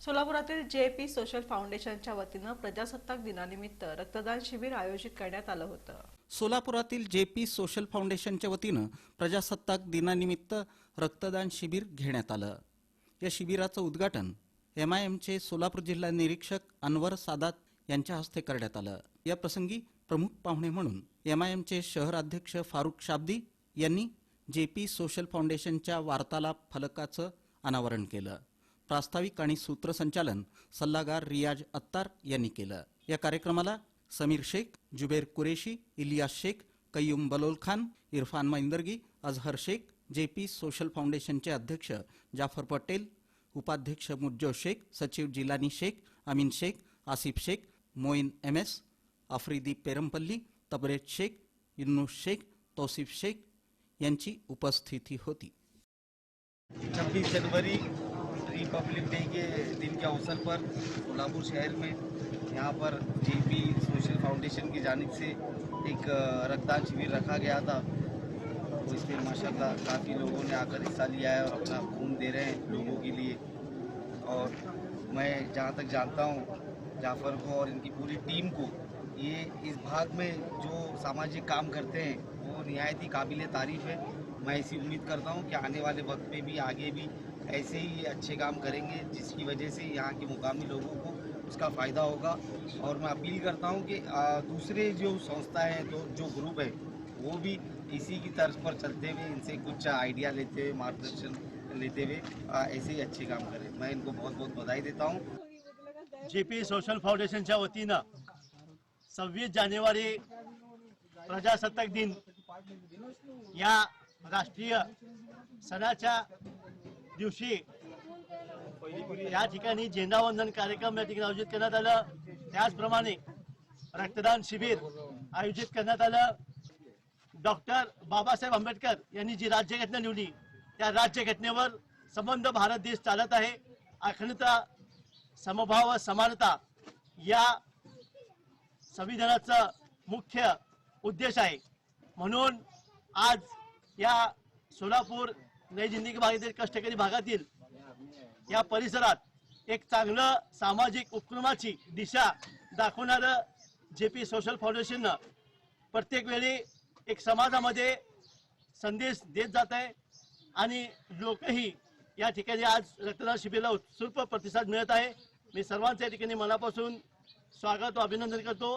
सोलापुरातील J P social फाउंडेशनच्या वतीनं प्रजासत्ताक दिनानिमित्त रक्तदान शिबिर आयोजित करण्यात आलं होतं. सोलापुरातील जे पी सोशल फाउंडेशनच्या वतीनं प्रजासत्ताक दिनानिमित्त रक्तदान शिबिर घेण्यात आलं. या शिबिराचं उद्घाटन एम आय एमचे सोलापूर जिल्हा निरीक्षक अनवर सादात यांच्या हस्ते करण्यात आलं. या प्रसंगी प्रमुख पाहुणे म्हणून एम आय एमचे शहर अध्यक्ष फारुख शाब्दी यांनी जे पी सोशल फाउंडेशनच्या वार्तालाप फलकाचं अनावरण केलं. प्रास्ताविक आणि सूत्रसंचालन सल्लागार रियाज अत्तार यांनी केलं. या कार्यक्रमाला Sameer Shaikh Zubair Qureshi Ilyas Shaikh Qayyum बलोल Khan Irfan Maindargi Azhar Shaikh J P social फाउंडेशनचे अध्यक्ष जाफर पटेल उपाध्यक्ष मुज्जो शेख सचिव जिलानी शेख अमीन शेख आसिफ शेख मोईन एम एस आफ्रिदी पेरमपल्ली तबरेज शेख युनुस शेख तौसिफ शेख यांची उपस्थिती होती. 26 जनवरी रिपब्लिक डे के दिन के अवसर पर सोलापुर शहर में यहाँ पर जेपी सोशल फाउंडेशन की जानिब से एक रक्तदान शिविर रखा गया था। तो इसमें माशाल्लाह काफ़ी लोगों ने आकर हिस्सा लिया है और अपना खून दे रहे हैं लोगों के लिए। और मैं जहाँ तक जानता हूँ, जाफ़र को और इनकी पूरी टीम को, ये इस भाग में जो सामाजिक काम करते हैं, वो नहायत ही काबिल तारीफ़ है। मैं ऐसी उम्मीद करता हूँ कि आने वाले वक्त में भी, आगे भी ऐसे ही अच्छे काम करेंगे, जिसकी वजह से यहाँ के मुकामी लोगों को उसका फ़ायदा होगा। और मैं अपील करता हूँ कि दूसरे जो संस्था हैं तो जो ग्रुप है, वो भी इसी की तर्ज पर चलते हुए इनसे कुछ आइडिया लेते हुए, मार्गदर्शन लेते हुए ऐसे ही अच्छे काम करें। मैं इनको बहुत बहुत बधाई देता हूँ। जे पी सोशल फाउंडेशनच्या वतीनं सव्वीस जानेवारी प्रजासत्ताक दिन या राष्ट्रीय सणाच्या दिवशी या ठिकाणी झेंडावंदन कार्यक्रम या ठिकाणी आयोजित करण्यात आलं. त्याचप्रमाणे रक्तदान शिबिर आयोजित करण्यात आलं. डॉक्टर बाबासाहेब आंबेडकर यांनी जी राज्यघटना निवडली त्या राज्यघटनेवर संबंध भारत देश चालत आहे. अखंडता समभाव व समानता या संविधानाचा मुख्य उद्देश आहे. म्हणून आज या सोलापूर नई जिंदगी भागातील कष्टकरी भागातील या परिसरात एक चांगलं सामाजिक उपक्रमाची दिशा दाखवणारं जे पी सोशल फाउंडेशननं प्रत्येक वेळी एक समाजामध्ये संदेश देत जात आहे आणि लोकही या ठिकाणी आज रक्तदान शिबिराला उत्सुक प्रतिसाद मिळत आहे. मी सर्वांच्या ठिकाणी मनापासून स्वागत व अभिनंदन करतो.